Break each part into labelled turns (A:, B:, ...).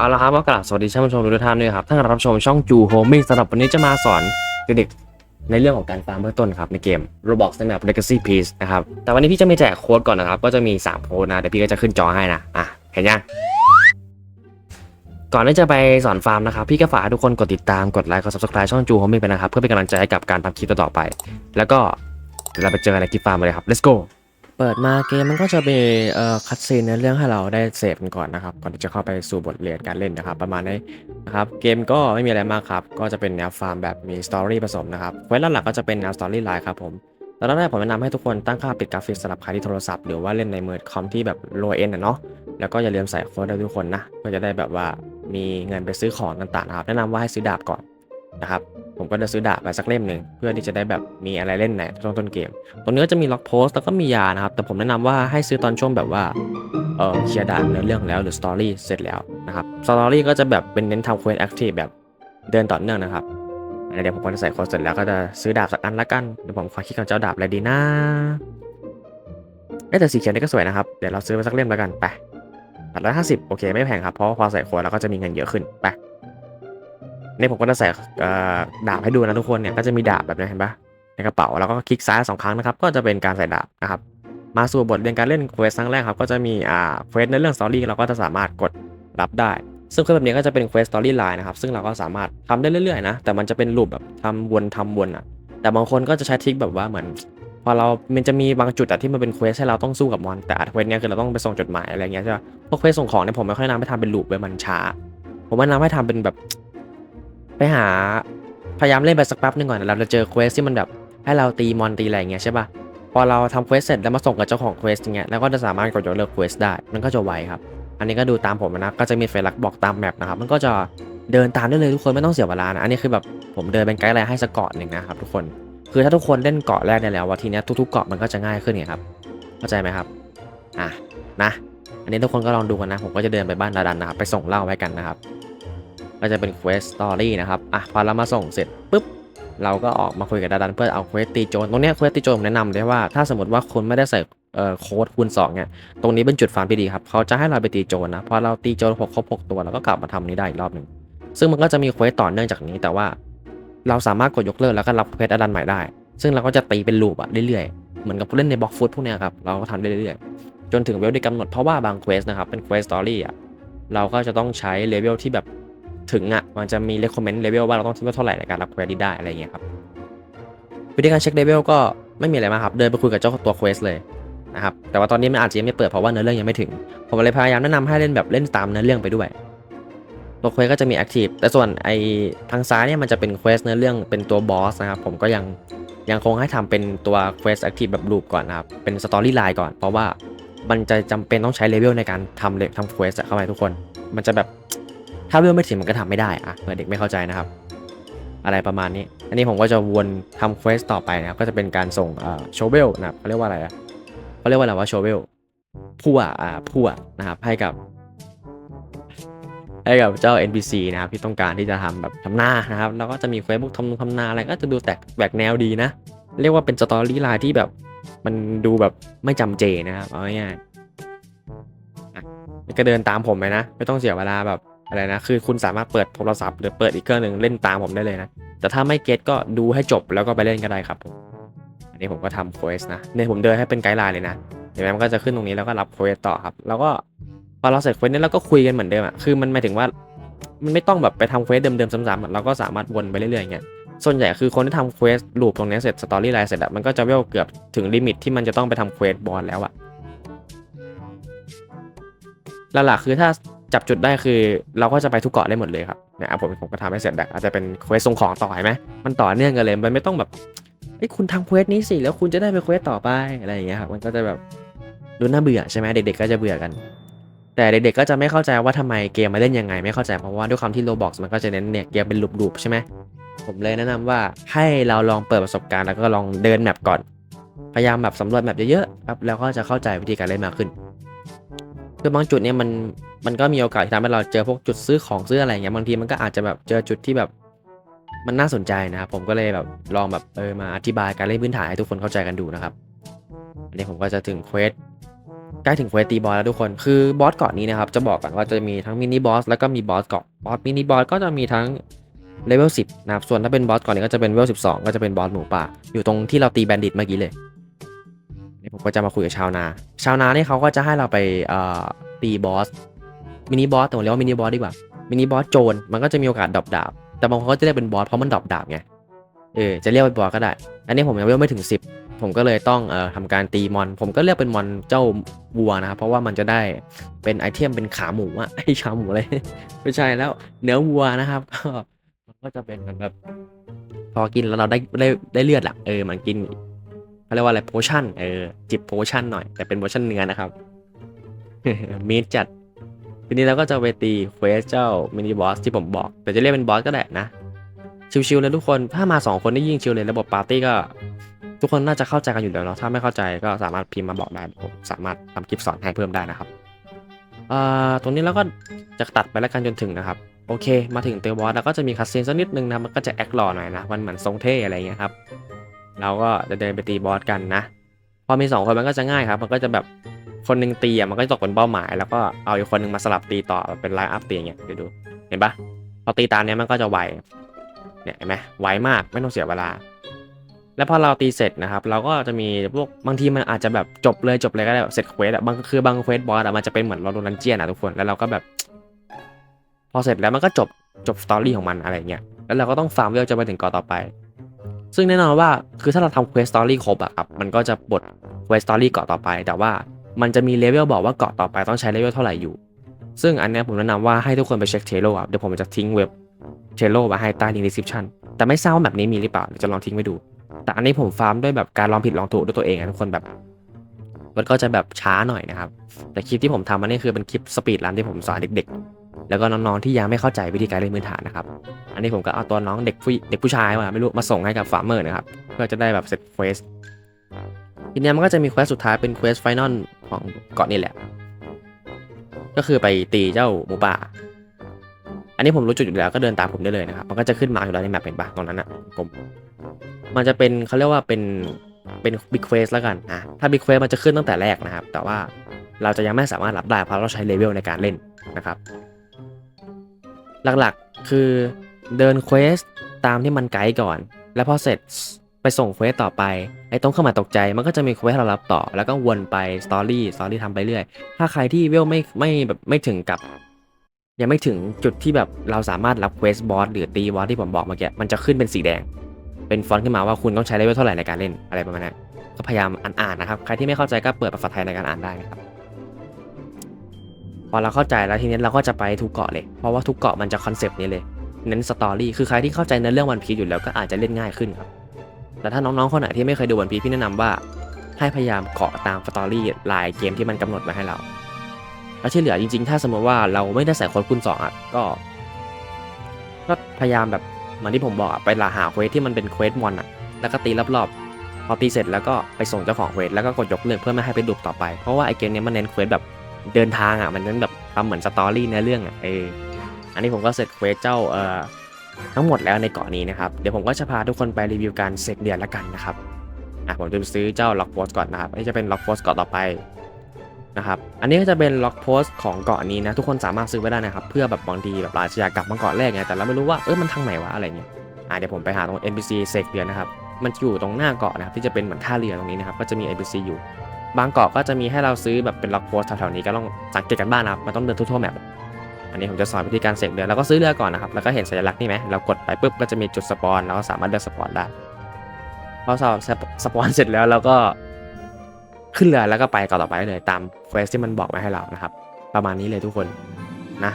A: เอาละครับก็กราบสวัสดีท่านผู้ชมทุกท่านด้วยครับท่านรับชมช่องจูโฮมิ่งสำหรับวันนี้จะมาสอนเด็กๆในเรื่องของการฟาร์มเบื้องต้นครับในเกม Roblox ในแบบ Legacy Peace นะครับแต่วันนี้พี่จะไม่แจกโค้ดก่อนนะครับ ก็จะมี 3 โค้ดนะเดี๋ยวพี่ก็จะขึ้นจอให้นะอะเห็นยังก่อนที่จะไปสอนฟาร์มนะครับ พี่ก็ฝากทุกคนกดติดตามกดไลค์กด subscribe ช่องจูโฮมิ่งไปนะครับ เพื่อเป็นกำลังใจให้กับการทำคลิปต่อไป แล้วก็เดี๋ยวเราไปเจอกันในคลิปฟาร์มเลยครับ let's go เปิดมาเกมมันก็จะมีเอ่อคัดซีนในเรื่องให้เราได้เสพกันก่อนนะครับ ก่อนที่จะเข้าไปสู่บทเรียนการเล่นนะครับ ประมาณนี้นะครับ เกมก็ไม่มีอะไรมากครับ ก็จะเป็นแนวฟาร์มแบบมีสตอรี่ผสมนะครับเควสหลักก็จะเป็นแนวสตอรี่ไลน์ครับผมตอนแรกผมแนะนำให้ทุกคนตั้งค่าปิดกราฟิกสำหรับใครที่โทรศัพท์หรือว่าเล่นในมือคอมที่แบบโลเอ็นอะเนาะ แล้วก็อย่าลืมใส่โค้ดให้ทุกคนนะเพื่อจะได้แบบว่ามีเงินไปซื้อของต่างๆนะครับ แนะนำว่าให้ซื้อดาบก่อน นะครับ ผมก็จะซื้อดาบไปสักเล่มหนึ่งเพื่อที่จะได้แบบมีอะไรเล่นในช่วงต้นเกม ตรงนี้ก็จะมีล็อกโพสต์แล้วก็มียานะครับ แต่ผมแนะนำว่าให้ซื้อตอนช่วงแบบว่าเออเคลียร์ด่านเนื้อเรื่องแล้วหรือสตอรี่เสร็จแล้วนะครับสตอรี่ก็จะแบบเป็นเน้นทำเควสแอคทีฟแบบเดินต่อเนื่องนะครับอันเดี๋ยวผมก็จะใส่โค้ดเสร็จแล้วก็จะซื้อดาบสักอันละกันเดี๋ยวผมขอคิดก่อนจะเอาดาบอะไรดีนะเอ๊แต่สีเขียวนี่ก็สวยนะครับ เดี๋ยวเราซื้อไปสักเล่มแล้วกันไปแปดร้อยห้าสิบโอเคไม่แพงครับ เพราะว่าพอใส่โค้ดเราก็จะมีเงินเยอะขึ้นไป นี่ผมก็จะใส่ดาบให้ดูนะทุกคนเนี่ยก็จะมีดาบแบบนี้เห็นปะในกระเป๋าแล้วก็คลิกซ้ายสองครั้งนะครับก็จะเป็นการใส่ดาบนะครับมาสู่บทเรียนการเล่นเควสครั้งแรกครับก็จะมีอ่าเควสในเรื่องสตอรี่เราก็จะสามารถกดรับได้ ซึ่งเควสแบบนี้ก็จะเป็นเควสสตอรี่ไลน์นะครับซึ่งเราก็สามารถทำได้เรื่อยๆนะแต่มันจะเป็นรูปแบบทำวนทำวนอะแต่บางคนก็จะใช้ทริคแบบว่าเหมือนพอเรา มันจะมีบางจุดอะที่มันเป็นเควสให้เราต้องสู้กับมอน แต่เควสเนี้ยคือเราต้องไปส่งจดหมายอะไรเงี้ยใช่ปะพวกเควสส่งของเนี่ยผมไม่ค่อยนำให้ทำเป็นลูปเลยมันช้า ผมแนะนำให้ทำเป็นแบบ ไปหาพยายามเล่นไปสักแป๊บนึงก่อนเราจะเจอเควสที่มันแบบให้เราตีมอนตีอะไรเงี้ยใช่ป่ะพอเราทำเควสเสร็จแล้วมาส่งกับเจ้าของเควสอย่างเงี้ยแล้วก็จะสามารถกดยกเลิกเควสได้ มันก็จะไวครับ อันนี้ก็ดูตามผมนะก็จะมีเฟลักบอกตามแมปนะครับมันก็จะเดินตามได้เลยทุกคนไม่ต้องเสียเวลานะอันนี้คือแบบผมเดินเป็นไกด์ไลน์ให้สกเกาะหนึ่งนะครับทุกคนคือถ้าทุกคนเล่นเกาะแรกได้แล้วว่าทีเนี้ยทุกๆเกาะมันก็จะง่ายขึ้นไงครับเข้าใจไหมครับอะนะ อันนี้ทุกคนก็ลองดูกันนะ ผมก็จะเดินไปบ้านดาดันนะครับ ไปส่งเหล้าไว้กันนะครับ ก็จะเป็นเควสสตอรี่นะครับ อะพอเรามาส่งเสร็จปุ๊บ เราก็ออกมาคุยกับดาดันเพื่อเอาเควสตีโจนตรงเนี้ยเควสตีโจนผมแนะนำเลยว่าถ้าสมมติว่าคุณไม่ได้ใส่เอ่อโค้ดคูณ2เนี่ยตรงนี้เป็นจุดฟาร์มที่ดีครับเขาจะให้เราไปตีโจนนะพอเราตีโจนหกครบหกตัวเราก็กลับมาทำนี้ได้อีกรอบหนึ่งซึ่งมันก็จะมีเควสต่อเนื่องจากนี้แต่ว่า เราสามารถกดยกเลิกแล้วก็รับเควสดาดันใหม่ได้ ซึ่งเราก็จะตีเป็นลูปอะเรื่อยๆเหมือนกับผู้เล่นในบล็อกฟุตพวกเนี้ยครับเราก็ทำได้เรื่อยๆจนถึงเวลที่กำหนดเพราะว่าบางเควสนะครับเป็นเควสสตอรี่อะเราก็จะต้องใช้เลเวลที่แบบ ถึงอะมันจะมีเลคคอมเมนต์เลเวลว่าเราต้องทิ้งเท่าไหร่ในการรับเควสนี้ได้อะไรเงี้ยครับวิธีการเช็คเลเวลก็ไม่มีอะไรมากครับ เดินไปคุยกับเจ้าตัวเควสเลยนะครับแต่ว่าตอนนี้มันอาจจะยังไม่เปิดเพราะว่าเนื้อเรื่องยังไม่ถึง ผมเลยพยายามแนะนำให้เล่นแบบเล่นตามเนื้อเรื่องไปด้วยตัวเควสก็จะมีแอคทีฟแต่ส่วนไอทางซ้ายเนี่ยมันจะเป็นเควสเนื้อเรื่องเป็นตัวบอสนะครับผมก็ยังยังคงให้ทำเป็นตัวเควสแอคทีฟแบบลูปก่อนนะครับเป็นสตอรี่ไลน์ก่อนเพราะว่ามันจะจำเป็นต้องใช้เลเวลในการทำเลทำเควสเข้าไปทุกคน มันจะแบบ ถ้าเลเวลไม่ถึงมันก็ทำไม่ได้อะเผื่อเด็กไม่เข้าใจนะครับ อะไรประมาณนี้ อันนี้ผมก็จะวนทำเควสต่อไปนะครับ ก็จะเป็นการส่งเอ่อโชเวลนะครับเขาเรียกว่าอะไรอะเขาเรียกว่าอะไรว่าโชเวลพั่วอ่าพั่วนะครับ ให้กับให้กับเจ้า NPC นะครับ ที่ต้องการที่จะทำแบบทำหน้านะครับ แล้วก็จะมีเควสพวกทำทำนาอะไรก็จะดูแตกแบกแนวดีนะ เรียกว่าเป็นสตอรี่ไลน์ที่แบบมันดูแบบไม่จำเจนะครับเอาง่ายๆก็เดินตามผมไปนะ ไม่ต้องเสียเวลาแบบ อะไรนะ คือคุณสามารถเปิดโทรศัพท์หรือเปิดอีกเครื่องหนึ่งเล่นตามผมได้เลยนะ แต่ถ้าไม่เก็ตก็ดูให้จบแล้วก็ไปเล่นก็ได้ครับผมอันนี้ผมก็ทำเควสนะเนี่ยผมเดินให้เป็นไกด์ไลน์เลยนะเห็นไหมมันก็จะขึ้นตรงนี้แล้วก็รับเควสต่อครับ แล้วก็พอเราเสร็จเควสนี้เราก็คุยกันเหมือนเดิมอะคือมันหมายถึงว่ามันไม่ต้องแบบไปทำเควสเดิมๆซ้ำๆเราก็สามารถวนไปเรื่อยๆอย่างเงี้ยส่วนใหญ่คือคนที่ทำเควสลูปตรงนี้เสร็จสตอรี่ไลน์เสร็จอะมันก็จะเวลเกือบถึงลิมิตที่มันจะต้องไปทำเควสบอลแล้วอะหลักๆคือถ้า จับจุดได้คือ เราก็จะไปทุกเกาะได้หมดเลยครับเนี่ยผมผมก็ทำให้เสร็จแล้วอาจจะเป็นเควสส่งของต่อเห็นไหมมันต่อเนื่องกันเลยมันไม่ต้องแบบไอ้คุณทำเควสนี้สิแล้วคุณจะได้ไปเควสต่อไปอะไรอย่างเงี้ยครับมันก็จะแบบดูน่าเบื่อใช่ไหมเด็กๆก็จะเบื่อกัน แต่เด็กๆก็จะไม่เข้าใจว่าทำไมเกมมาเล่นยังไง ไม่เข้าใจเพราะว่าด้วยความที่โลบอกมันก็จะเน้นเนี่ยเกมเป็นลูปๆใช่ไหมผมเลยแนะนำว่าให้เราลองเปิดประสบการณ์แล้วก็ลองเดินแมปก่อน พยายามแบบสำรวจแมปเยอะๆครับแล้วก็จะเข้าใจวิธีการเล่นมากขึ้น คือบางจุดเนี่ยมันมันก็มีโอกาสที่ทำให้เราเจอพวกจุดซื้อของซื้ออะไรเงี้ยบางทีมันก็อาจจะแบบเจอจุดที่แบบมันน่าสนใจนะครับผมก็เลยแบบลองแบบเออมาอธิบายการเล่นพื้นฐานให้ทุกคนเข้าใจกันดูนะครับอันนี้ผมก็จะถึงเควสใกล้ถึงเควสตีบอสแล้วทุกคนคือบอสเกาะนี้นะครับจะบอกก่อนว่าจะมีทั้งมินิบอสแล้วก็มีบอสเกาะบอสมินิบอสก็จะมีทั้งเลเวล10นะครับส่วนถ้าเป็นบอสเกาะนี้ก็จะเป็นเลเวล12 ก็จะเป็นบอสหมูป่าอยู่ตรงที่เราตีแบนดิตเมื่อกี้เลย ผมก็จะมาคุยกับชาวนา ชาวนาเนี่ยเขาก็จะให้เราไปตีบอสมินิบอสแต่ผมเรียกว่ามินิบอสดีกว่ามินิบอสโจรมันก็จะมีโอกาสดรอปดาบ แต่บางคนก็จะเรียกเป็นบอสเพราะมันดรอปดาบไงเออจะเรียกเป็นบอสก็ได้ อันนี้ผมยังเรียกไม่ถึง 10 ผมก็เลยต้องเอ่อทำการตีมอน ผมก็เรียกเป็นมอนเจ้าวัวนะครับเพราะว่ามันจะได้เป็นไอเทมเป็นขาหมูอะไอขาหมูเลยไม่ใช่แล้วเนื้อวัวนะครับก็มันก็จะเป็นเหมือนแบบพอกินแล้วเราได้ได้ได้เลือดอะเออมันกิน เขาเรียกว่าอะไรโพชั่นเออจิบโพชั่นหน่อยแต่เป็นโพชั่นเนื้อนะครับมีดจัดทีนี้เราก็จะไปตีเควสเจ้ามินิบอสที่ผมบอก แต่จะเรียกเป็นบอสก็ได้นะ ชิวๆเลยทุกคนถ้ามา 2 คนได้ยิ่งชิวเลยระบบปาร์ตี้ก็ ทุกคนน่าจะเข้าใจกันอยู่แล้วเนาะถ้าไม่เข้าใจก็สามารถพิมพ์มาบอกได้ผมสามารถทำคลิปสอนให้เพิ่มได้นะครับเอ่อตรงนี้เราก็จะตัดไปแล้วกันจนถึงนะครับโอเค มาถึงเตอร์บอสแล้วก็จะมีคัสเซนสักนิดนึงนะมันก็จะแอคหล่อหน่อยนะมันเหมือนทรงเท่อะไรเงี้ยครับ เราก็จะเดินไปตีบอสกันนะพอมีสองคนมันก็จะง่ายครับ มันก็จะแบบคนหนึ่งตีอะมันก็จะตกเป็นเป้าหมาย แล้วก็เอาอีกคนหนึ่งมาสลับตีต่อเป็นไลน์อัพตีอย่างเงี้ยเดี๋ยวดูเห็นปะพอตีตามเนี้ยมันก็จะไวเนี่ยเห็นไหมไวมากไม่ต้องเสียเวลา แล้วพอเราตีเสร็จนะครับ เราก็จะมีพวกบางทีมันอาจจะแบบจบเลยจบเลยก็ได้แบบเสร็จเควสอะบางคือบางเควสบอสอะมันจะเป็นเหมือนเราโดนรันเจียนอะทุกคนแล้วเราก็แบบ พอเสร็จแล้วมันก็จบจบสตอรี่ของมันอะไรเงี้ยแล้วเราก็ต้องฟาร์มเวลจนไปถึงกาะต่อไป ซึ่งแน่นอนว่าคือถ้าเราทำเควสสตอรี่ครบอะครับมันก็จะบดเควสสตอรี่เกาะต่อไป แต่ว่ามันจะมีเลเวลบอกว่าเกาะต่อไปต้องใช้เลเวลเท่าไหร่อยู่ ซึ่งอันนี้ผมแนะนำว่าให้ทุกคนไปเช็คเทโลอะเดี๋ยวผมจะทิ้งเว็บเทโลมาให้ใต้ลิงก์ description แต่ไม่ทราบว่าแบบนี้มีหรือเปล่าเดี๋ยวจะลองทิ้งไว้ดู แต่อันนี้ผมฟาร์มด้วยแบบการลองผิดลองถูกด้วยตัวเองอะทุกคนแบบมันก็จะแบบช้าหน่อยนะครับ แต่คลิปที่ผมทำอันนี้คือเป็นคลิปสปีดรันที่ผมสอนเด็กๆ แล้วก็น้องๆที่ยังไม่เข้าใจวิธีการเล่นพื้นฐานนะครับ อันนี้ผมก็เอาตัวน้องเด็กผู้เด็กผู้ชายมาไม่รู้มาส่งให้กับฟาร์มเมอร์นะครับ เพื่อจะได้แบบเสร็จเควสทีนี้มันก็จะมีเควสสุดท้ายเป็นเควสไฟนอลของเกาะนี่แหละ ก็คือไปตีเจ้าหมูป่า อันนี้ผมรู้จุดอยู่แล้วก็เดินตามผมได้เลยนะครับ มันก็จะขึ้นมาอยู่แล้วในแมปเป็นปะตรงนั้นอะผม มันจะเป็นเขาเรียกว่าเป็นเป็นบิ๊กเควสแล้วกันอะถ้าบิ๊กเควสมันจะขึ้นตั้งแต่แรกนะครับ แต่ว่าเราจะยังไม่สามารถรับได้เพราะเราใช้เลเวลในการเล่นนะครับ หลักๆ คือเดินเควสตามที่มันไกด์ก่อน แล้วพอเสร็จไปส่งเควสต่อไปไอ้ตรงเข้ามาตกใจมันก็จะมีเควสเรารับต่อ แล้วก็วนไปสตอรี่สตอรี่ทำไปเรื่อย ถ้าใครที่เวลไม่ไม่แบบไม่ถึงกับ ยังไม่ถึงจุดที่แบบเราสามารถรับเควสบอสหรือตีบอสที่ผมบอกเมื่อกี้มันจะขึ้นเป็นสีแดง เป็นฟอนต์ขึ้นมาว่าคุณต้องใช้เลเวลเท่าไหร่ในการเล่นอะไรประมาณนั้นก็พยายามอ่านๆนะครับ ใครที่ไม่เข้าใจก็เปิดภาษาไทยในการอ่านได้นะครับ พอเราเข้าใจแล้วทีนี้เราก็จะไปทุกเกาะเลย เพราะว่าทุกเกาะมันจะคอนเซปต์นี้เลยเน้นสตอรี่คือใครที่เข้าใจในเรื่องวันพีอยู่แล้วก็อาจจะเล่นง่ายขึ้นครับแต่ถ้าน้องๆคนไหนที่ไม่เคยดูวันพีพี่แนะนำว่าให้พยายามเกาะตามสตอรี่ลายเกมที่มันกำหนดมาให้เราแล้วที่เหลือจริง ๆ ถ้าสมมติว่าเราไม่ได้ใส่ค้ดคูณสองอะก็ก็พยายามแบบเหมือนที่ผมบอกไปลาหาเควสที่มันเป็นเควสมอนอะแล้วก็ตีรอบๆพอตีเสร็จแล้วก็ไปส่งเจ้าของเควสแล้วก็กดยกเลิกเพื่อไม่ให้ไปดูต่อไปเพราะว่าไอเกมนี้มันเน้นเควสแบบ เดินทางอะมันเน้นแบบทำเหมือนสตอรี่ในเรื่องอะเอออันนี้ผมก็เสร็จเควสเจ้าเอ่อทั้งหมดแล้วในเกาะนี้นะครับเดี๋ยวผมก็จะพาทุกคนไปรีวิวการเสกเดือนละกันนะครับอะผมจะซื้อเจ้าล็อกโพสก่อนนะครับอันนี้จะเป็นล็อกโพสเกาะต่อไปนะครับอันนี้ก็จะเป็นล็อกโพสของเกาะนี้นะทุกคนสามารถซื้อไว้ได้นะครับเพื่อแบบบางทีแบบเราอาจะอยากกลับมาเกาะแรกไงแต่เราไม่รู้ว่าเออมันทางไหนวะอะไรเงี้ยอะเดี๋ยวผมไปหาตรง NPC เสกเดือนนะครับมันอยู่ตรงหน้าเกาะนะครับที่จะเป็นเหมือนท่าเรือตรงนี้นะครับก็จะมี NPC อยู่ บางเกาะก็จะมีให้เราซื้อแบบเป็นล็อกโพสแถวๆนี้ก็ต้องสังเกตกันบ้างนะครับมันต้องเดินทั่วๆแมปอันนี้ผมจะสอนวิธีการเสกเรือเราก็ซื้อเรือก่อนนะครับแล้วก็เห็นสัญลักษณ์นี่ไหมเรากดไปปุ๊บก็จะมีจุดสปอนเราก็สามารถเลือกสปอนได้พอสอบสปอนเสร็จแล้วเราก็ขึ้นเรือแล้วก็ไปเกาะต่อไปเลยตามเควสที่มันบอกไว้ให้เรานะครับ ประมาณนี้เลยทุกคนนะ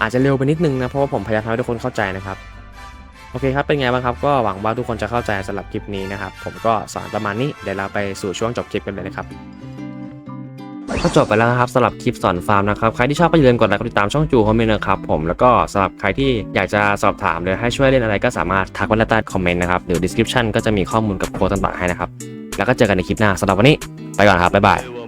A: อาจจะเร็วไปนิดนึงนะเพราะว่าผมพยายามทำให้ทุกคนเข้าใจนะครับ โอเคครับเป็นไงบ้างครับก็หวังว่าทุกคนจะเข้าใจสำหรับคลิปนี้นะครับผมก็สอนประมาณนี้เดี๋ยวเราไปสู่ช่วงจบคลิปกันเลยนะครับก็จบไปแล้วนะครับสำหรับคลิปสอนฟาร์มนะครับใครที่ชอบก็อย่าลืมกดไลค์กดติดตามช่องจูคอมเมนต์นะครับผมแล้วก็สำหรับใครที่อยากจะสอบถามหรือให้ช่วยเล่นอะไรก็สามารถทักไว้ใต้คอมเมนต์นะครับหรือ description ก็จะมีข้อมูลกับโค้ดต่างๆให้นะครับแล้วก็เจอกันในคลิปหน้าสำหรับวันนี้ไปก่อนครับบ๊ายบาย